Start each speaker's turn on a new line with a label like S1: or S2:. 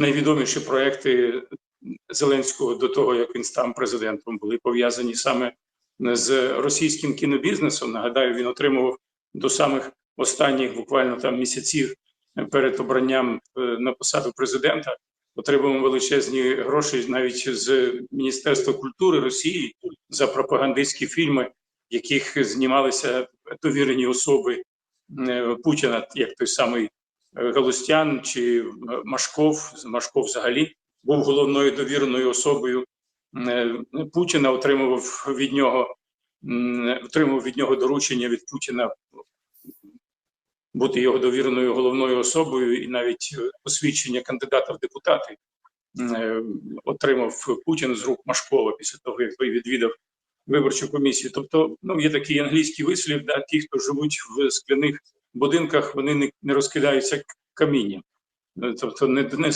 S1: найвідоміші проекти Зеленського до того, як він став президентом, були пов'язані саме з російським кінобізнесом. Нагадаю, він отримував до самих останніх буквально там місяців перед обранням е, на посаду президента. Отримував величезні гроші навіть з Міністерства культури Росії за пропагандистські фільми, в яких знімалися довірені особи е, Путіна, як той самий Галустян чи е, Машков. Машков взагалі був головною довіреною особою е, Путіна. Отримував від нього м, отримав від нього доручення від Путіна бути його довіреною головною особою, і навіть е, посвідчення кандидата в депутати е, отримав Путін з рук Машкова після того, як той відвідав виборчу комісію. Тобто, ну є такий англійський вислів, да, ті, хто живуть в скляних будинках, вони не, не розкидаються камінням. Е, Тобто не, не,